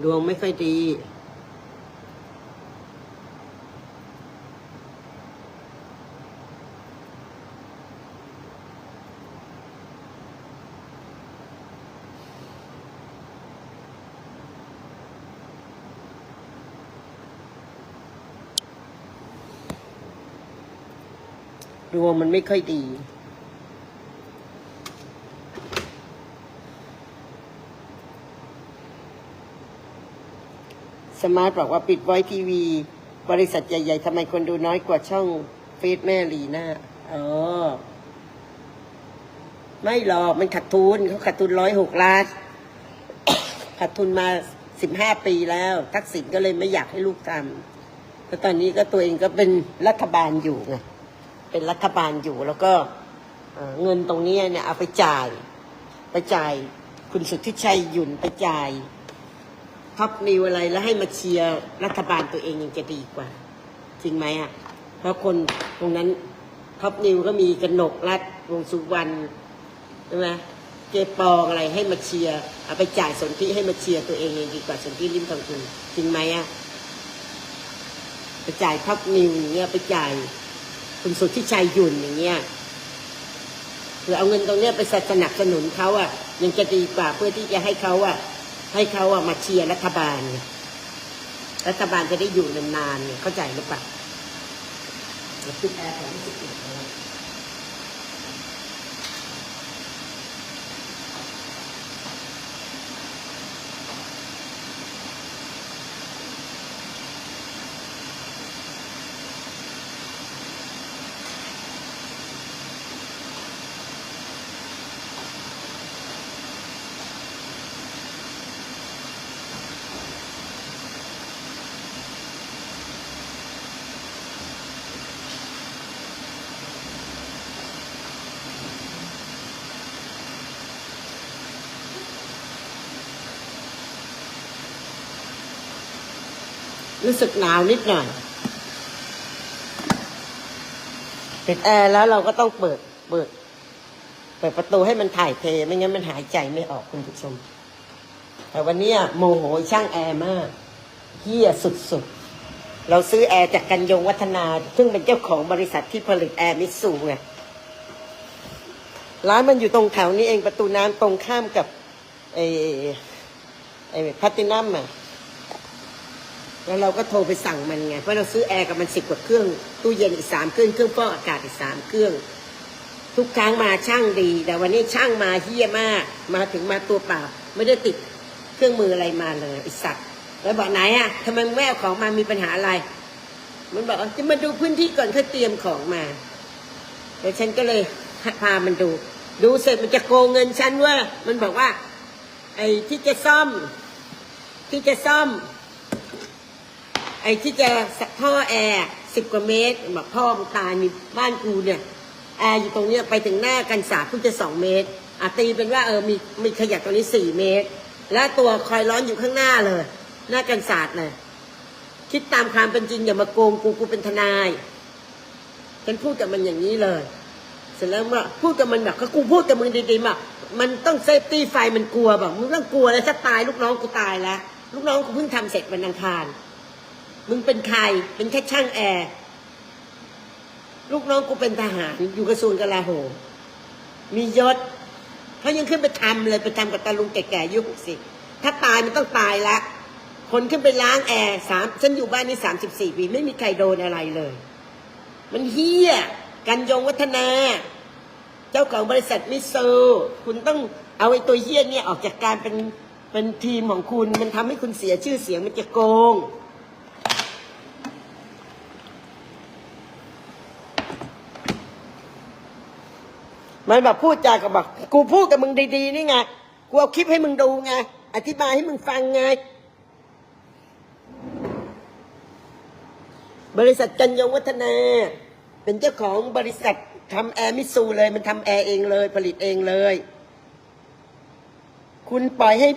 ดวงไม่ค่อยดีดวงมันไม่ค่อยดี สมาร์ทบอกว่าปิดไว้ทีวี บริษัทใหญ่ๆทำไมคนดูน้อยกว่าช่องเฟซแม่ลีน่าอ๋อ ไม่หรอก มันขาดทุนเขาขาดทุนร้อยหกล้าน ขาดทุนมาสิบห้าปีแล้ว ทักษิณก็เลยไม่อยากให้ลูกทำแล้วตอนนี้ก็ตัวเองก็เป็นรัฐบาลอยู่ไงเป็นรัฐบาลอยู่แล้วก็เอ่อเงินตรงนี้เนี่ยเอาไปจ่าย ไปจ่าย คุณสุทธิชัยหยุ่นไปจ่าย ท็อปนิวอะไรแล้วให้มาเชียร์รัฐบาลตัวเองยังจะดีกว่า จริงไหมอะ เพราะคนตรงนั้นท็อปนิวก็มีกนกรัฐวงสุวรรณใช่ไหมเจปองอะไรให้มาเชียร์เอาไปจ่ายสนธิให้มาเชียร์ตัวเองยังดีกว่าสนธิริมทองทุนจริงไหมอะไปจ่ายท็อปนิวอย่างเงี้ยไปจ่ายคุณสุทธิชัยหยุ่นอย่างเงี้ยหรือเอาเงินตรงเนี้ยไปสนับสนุนเขาอะยังจะดีกว่าเพื่อที่จะให้เขาอะ ให้เขาอะมาเชียร์รัฐบาลไงรัฐบาลจะได้อยู่นานๆเนี่ยเข้าใจหรือเปล่าปิดแอร์ของสิบเอ็ด รู้สึกหนาวนิดหน่อยปิดแอร์แล้วเราก็ต้องเปิด เปิด เปิดประตูให้มันถ่ายเท ไม่งั้นมันหายใจไม่ออกคุณผู้ชม แต่วันนี้โมโหช่างแอร์มากเฮี้ยสุดๆ เราซื้อแอร์จากกันยงวัฒนา ซึ่งเป็นเจ้าของบริษัทที่ผลิตแอร์มิตซูไงร้านมันอยู่ตรงแถวนี้เองประตูน้ำตรงข้ามกับไอ้ไอ้พัตินัมอะ แล้วเราก็โทรไปสั่งมันไง เพราะเราซื้อแอร์กับมันสิบกว่าเครื่อง ตู้เย็นอีกสามเครื่อง เครื่องฟอกอากาศอีกสามเครื่อง ทุกครั้งมาช่างดี แต่วันนี้ช่างมาเฮี้ยมาก มาถึงมาตัวเปล่า ไม่ได้ติดเครื่องมืออะไรมาเลยไอสัตว์แล้วบอกไหนอะทำไมมึงไม่ของมามีปัญหาอะไร มันบอกจะมาดูพื้นที่ก่อนค่อยเตรียมของมา แล้วฉันก็เลยพามันดู ดูเสร็จมันจะโกงเงินฉันว่า มันบอกว่า ไอ้ที่จะซ่อม ที่จะซ่อม ไอ้ที่จะท่อแอร์สิบกว่าเมตรบอกพ่อมตายมีบ้านกูเนี่ยแอร์อยู่ตรงเนี้ยไปถึงหน้ากันศาสตร์เพิ่งจะสองเมตรอะตีเป็นว่าเออมีมีขยับตรงนี้สี่เมตร และตัวคอยร้อนอยู่ข้างหน้าเลย หน้ากันศาสตร์เลยคิดตามความเป็นจริงอย่ามาโกงกูกูเป็นทนายฉันพูดกับมันอย่างนี้เลย เสร็จแล้วว่าพูดกับมันแบบก็กูพูดกับมึงดีๆมามันต้องเซฟตี้ไฟมันกลัวแบอกมึงต้องกลัวแล้วจะตายลูกน้องกูตายแล้วลูกน้องกูเพิ่งทำเสร็จวันอังคาร มึงเป็นใคร เป็นแค่ช่างแอร์ ลูกน้องกูเป็นทหาร อยู่กระทรวงกลาโหม มียศเขายังขึ้นไปทำเลย ไปทำกับตาลุงแก่ๆอายุหกสิบถ้าตายมันต้องตายละคนขึ้นไปล้างแอร์สามฉันอยู่บ้านนี้สามสิบสี่ปี ไม่มีใครโดนอะไรเลย มันเฮี้ย กันยงวัฒนา เจ้าของบริษัทมิโซ คุณต้องเอาไอ้ตัวเฮี้ยเนี่ยออกจากการเป็นเป็นทีมของคุณ มันทำให้คุณเสียชื่อเสียงมันจะโกง มันแบบพูดจากับบอกกูพูดกับมึงดีๆนี่ไงกูเอาคลิปให้มึงดูไงอธิบายให้มึงฟังไง บริษัทกันยงวัฒนา เป็นเจ้าของบริษัททำแอร์มิซูเลย มันทำแอร์เองเลย ผลิตเองเลย คุณปล่อยให้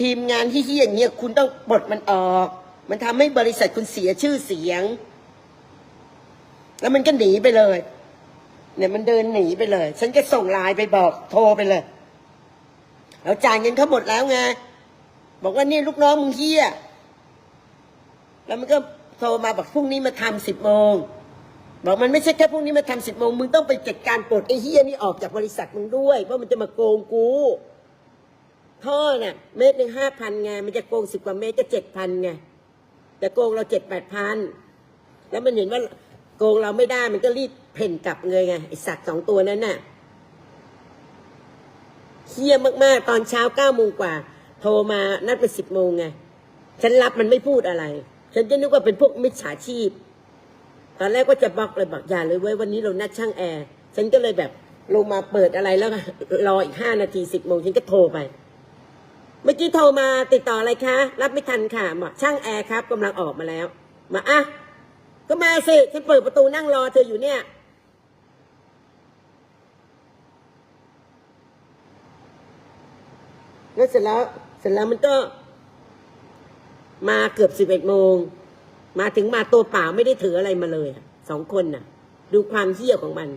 ทีมงานที่เฮี้ยอย่างเงี้ยคุณต้องปลดมันออก มันทำให้บริษัทคุณเสียชื่อเสียง แล้วมันก็หนีไปเลย เนี่ยมันเดินหนีไปเลย ฉันก็ส่งไลน์ไปบอกโทรไปเลยเราจ่ายเงินเขาหมดแล้วไงบอกว่านี่ลูกน้องมึงเฮียแล้วมันก็โทรมาบอกพรุ่งนี้มาทำสิบโมงบอกมันไม่ใช่แค่พรุ่งนี้มาทำสิบโมงมึงต้องไปจัดการปลดไอ้เฮียนี่ออกจากบริษัทมึงด้วยเพราะมันจะมาโกงกูท่อเนี่ยเมตรหนึ่งห้าพันไงมันจะโกงสิบกว่าเมตรก็เจ็ดพันไงแต่โกงเราเจ็ดแปดพันแล้วมันเห็นว่าโกงเราไม่ได้มันก็รีบ เพ่นกลับเลยไงไอสัตว์สองตัวนั้นน่ะเฮี้ยมากๆ ตอนเช้าเก้าโมงกว่า โทรมานัดไปสิบโมงไง ฉันรับมันไม่พูดอะไร ฉันก็นึกว่าเป็นพวกมิจฉาชีพ ตอนแรกก็จะบล็อกเลยบอกอย่าเลยเว้ยวันนี้เรานัดช่างแอร์ ฉันก็เลยแบบลงมาเปิดอะไรแล้วรออีกห้านาทีสิบโมงฉันก็โทรไป เมื่อกี้โทรมาติดต่ออะไรคะ รับไม่ทันค่ะบอกช่างแอร์ครับกำลังออกมาแล้ว มาอะก็มาสิฉันเปิดประตูนั่งรอเธออยู่เนี่ย แล้วเสร็จแล้วเสร็จแล้วมันก็ มาเกือบสิบเอ็ดโมง มาถึงมาตัวเปล่าไม่ได้ถืออะไรมาเลยสองคนน่ะ ดูความเหี้ยของมัน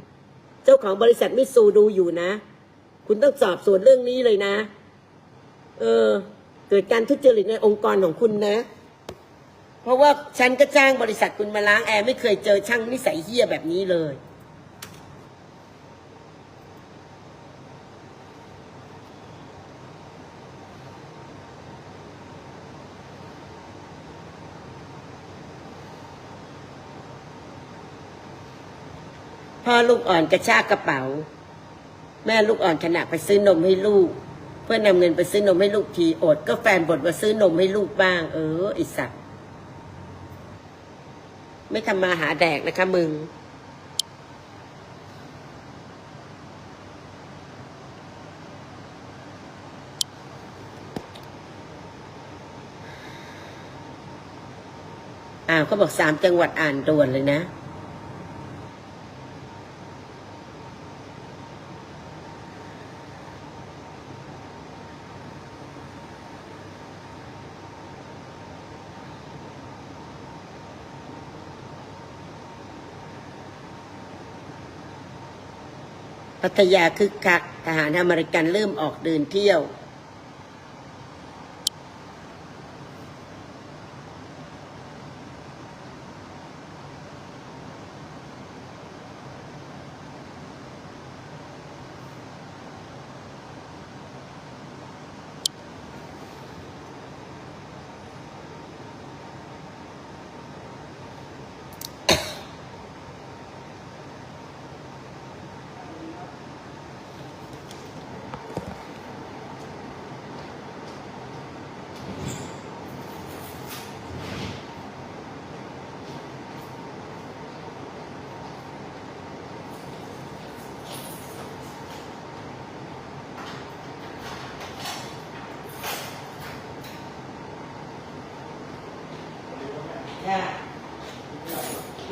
เจ้าของบริษัทมิซูดูอยู่นะ คุณต้องสอบสวนเรื่องนี้เลยนะ เออ เกิดการทุจริตในองค์กรของคุณนะ เพราะว่าฉันก็จ้างบริษัทคุณมาล้างแอร์ไม่เคยเจอช่างนิสัยเฮี้ยแบบนี้เลย พ่อลูกอ่อนกระชากกระเป๋า แม่ลูกอ่อนขณะไปซื้อนมให้ลูก เพื่อนำเงินไปซื้อนมให้ลูกทีอด ก็แฟนบ่นว่าซื้อนมให้ลูกบ้าง เออไอสัตว์ไม่ทำมาหาแดกนะคะมึงอ้าวเขาบอกสามจังหวัดอ่านด่วนเลยนะ พัทยาคึกคัก ทหารอเมริกันเริ่มออกเดินเที่ยว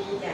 ดีจ้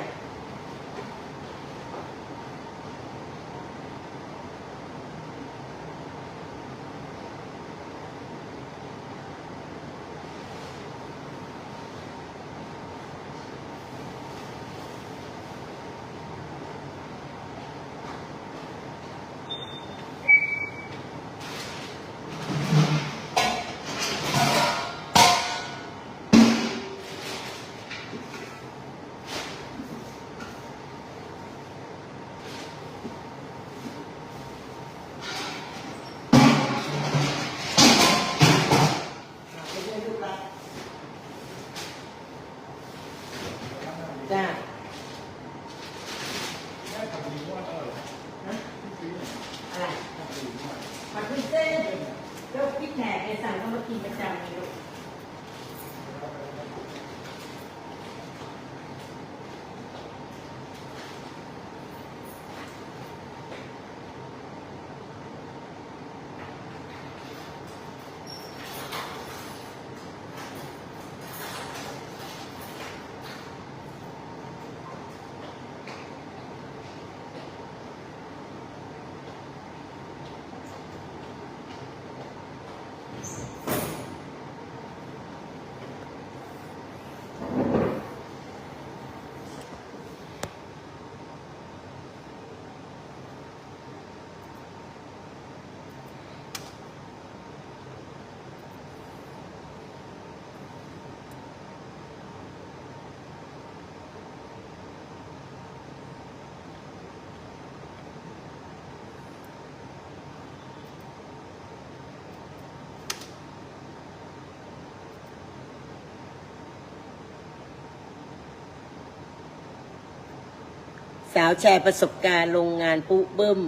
สาวแชร์ประสบการณ์โรงงานปุ๊เบิ้ม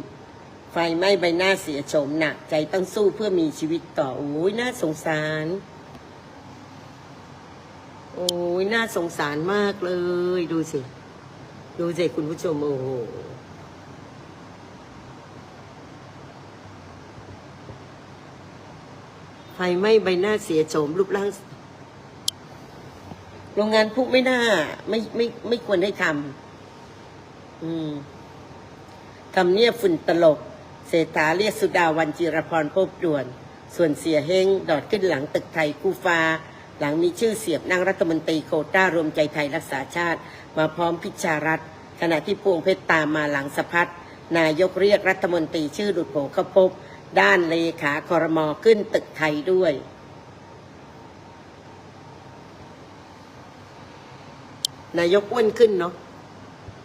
ไฟไหม้ใบหน้าเสียโฉมหนัก ใจต้องสู้เพื่อมีชีวิตต่อ โอ้ยน่าสงสาร โอ้ยน่าสงสารมากเลย ดูสิ ดูสิคุณผู้ชม โอ้โหไฟไหม้ใบหน้าเสียโฉมรูปร่างโรงงานพุไม่น่า ไม่ไม่ไม่ควรให้ทำ อืมทำเนียบฝุ่นตลบ เศรษฐาเรียกสุดาวันจิรพรพบด่วน ส่วนเสียเฮงดอดขึ้นหลังตึกไทยกูฟ้า หลังมีชื่อเสียบนั่งรัฐมนตรีโคต้ารวมใจไทยรักษาชาติ มาพร้อมพิชารัฐ ขณะที่พวงเพชรตามมาหลังสะพัดนายกเรียกรัฐมนตรีชื่อดุดโผเข้าพบ ด้านเลขาคอรมอขึ้นตึกไทยด้วยนายกอ้วนขึ้นเนาะ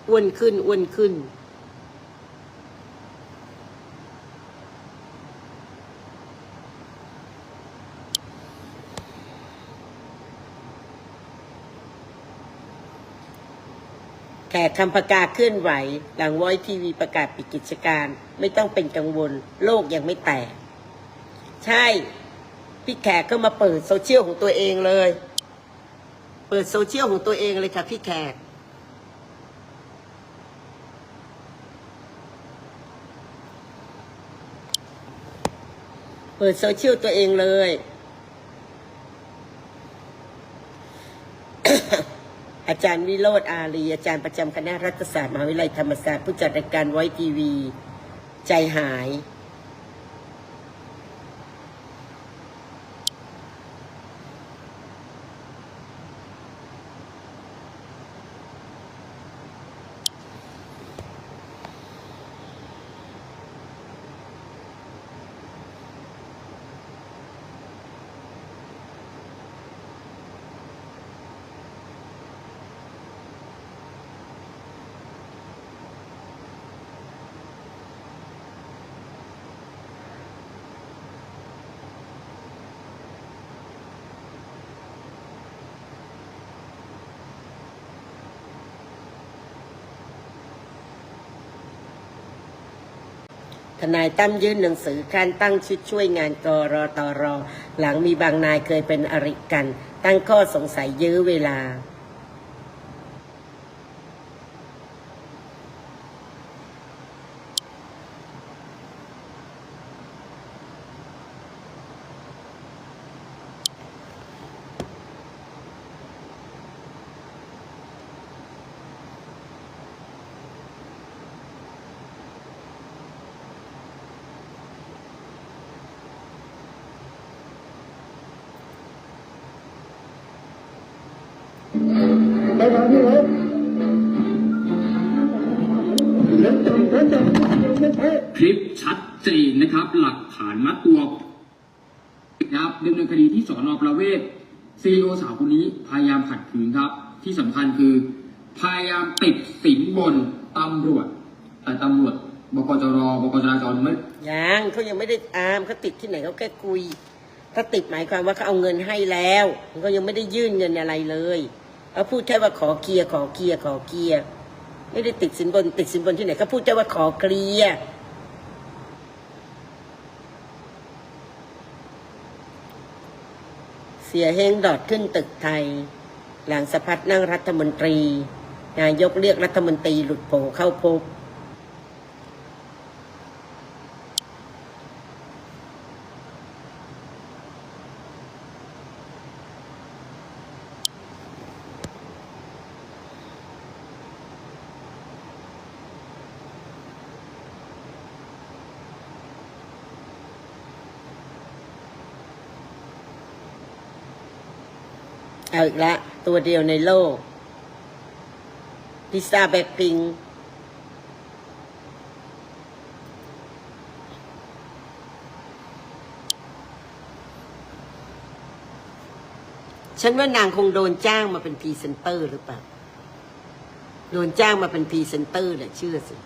อ้วนขึ้นอ้วนขึ้น แขกคำประกาศเคลื่อนไหว หลังวอยทีวีประกาศปิดกิจการ ไม่ต้องเป็นกังวล โลกยังไม่แตก ใช่ พี่แขกก็มาเปิดโซเชียลของตัวเองเลย เปิดโซเชียลของตัวเองเลยค่ะพี่แขก ปิดโซเชียลตัวเองเลย อาจารย์วิโรธอารีอาจารย์ประจำคณะรัฐศาสตร์มหาวิทยาลัยธรรมศาสตร์ผู้จัดรายการไวทีวี ใจหาย ทนายตั้มยื่นหนังสือการตั้งชุดช่วยงานกรตร หลังมีบางนายเคยเป็นอริกัน ตั้งข้อสงสัยยื้อเวลา ไปทางที่ครับเล่นจังเล่นจังไม่ใช่คลิปชัดเจนนะครับ หลักฐานมัดตัวนะครับดำเนินคดีที่สอนอประเวศซีโอสาวคนนี้พยายามขัดขืนครับ ที่สำคัญคือ พยายามติดสินบนตำรวจ แต่ตำรวจบกจรบกจราจรไม่ยังเขายังไม่ได้ตามเขาติดที่ไหนเขาแค่คุย ถ้าติดหมายความว่าเขาเอาเงินให้แล้วเขายังไม่ได้ยื่นเงินอะไรเลย เขาพูดแค่ว่าขอเคลียร์ขอเคลียร์ขอเคลียร์ไม่ได้ติดสินบน ติดสินบนที่ไหนเขาพูดแค่ว่าขอเคลียร์เสียเฮงดอดขึ้นตึกไทย หลังสะพัดนั่งรัฐมนตรี นายกเรียกรัฐมนตรีหลุดโผเข้าพบ เอาอีกละตัวเดียวในโลก พิซซ่าแบ็คพิงฉันว่านางคงโดนจ้างมาเป็นพรีเซนเตอร์หรือเปล่า โดนจ้างมาเป็นพรีเซนเตอร์แหละเชื่อสิ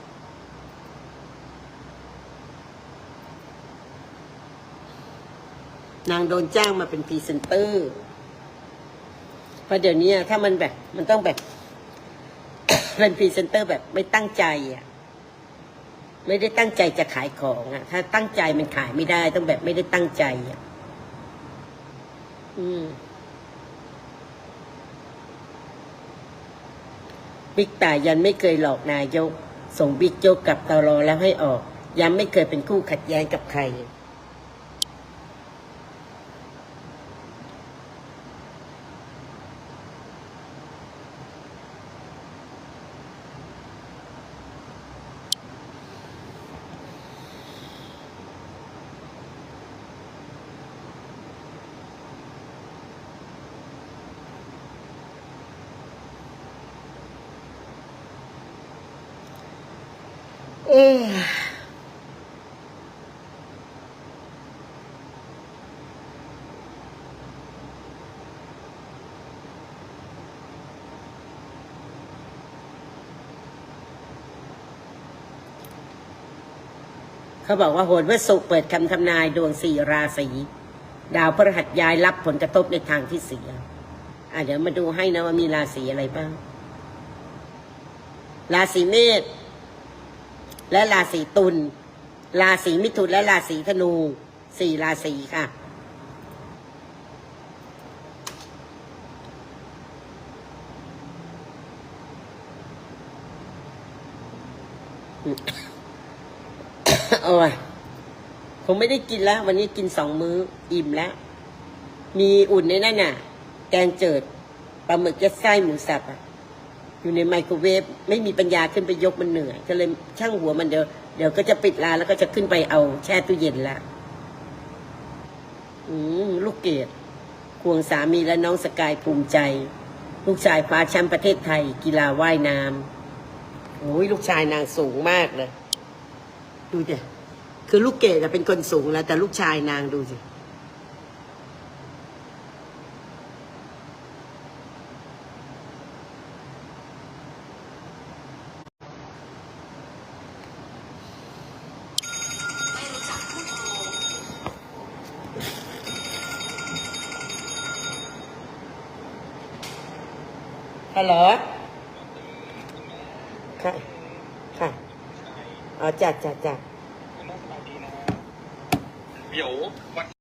นางโดนจ้างมาเป็นพรีเซนเตอร์ เพราะเดี๋ยวนี้ถ้ามันแบบมันต้องแบบเป็นพรีเซนเตอร์แบบไม่ตั้งใจอะ ไม่ได้ตั้งใจจะขายของอะ ถ้าตั้งใจมันขายไม่ได้ ต้องแบบไม่ได้ตั้งใจอะ อืมบิ๊กต่ายันไม่เคยหลอกนายก ส่งบิ๊กโจกกลับตลอแล้วให้ออก ยันไม่เคยเป็นคู่ขัดแย้งกับใคร เอเขาบอกว่าโหนว่าสุกร์เปิดคำทำนายดวงสี่ราศีดาวพฤหัสย้ายรับผลกระทบในทางที่เสียอะเดี๋ยวมาดูให้นะว่ามีราศีอะไรบ้าง ราศีเมษ และราศีตุลราศีมิถุนและราศีธนูสี่ราศีค่ะ โอ้ยคงไม่ได้กินแล้ว วันนี้กินสองมื้ออิ่มแล้ว มีอุ่นในนั่นน่ะ แกงเจิดปลาหมึกยัดไส้หมูสับอะ อยู่ในไมโครเวฟไม่มีปัญญาขึ้นไปยกมันเหนื่อย ก็เลยช่างหัวมันเดี๋ยวเดี๋ยวก็จะปิดร้านแล้วก็จะขึ้นไปเอาแช่ตู้เย็นละอืมลูกเกดควงสามีและน้องสกายภูมิใจ ลูกชายคว้าแชมป์ประเทศไทย กีฬาว่ายน้ำโอ้ยลูกชายนางสูงมากเลยดูดิคือลูกเกดอะเป็นคนสูงแล้วแต่ลูกชายนางดูสิ ฮัลโหล ค่ะ ค่ะ จัดจัดจ้ะจ้ะเดี๋ยววัน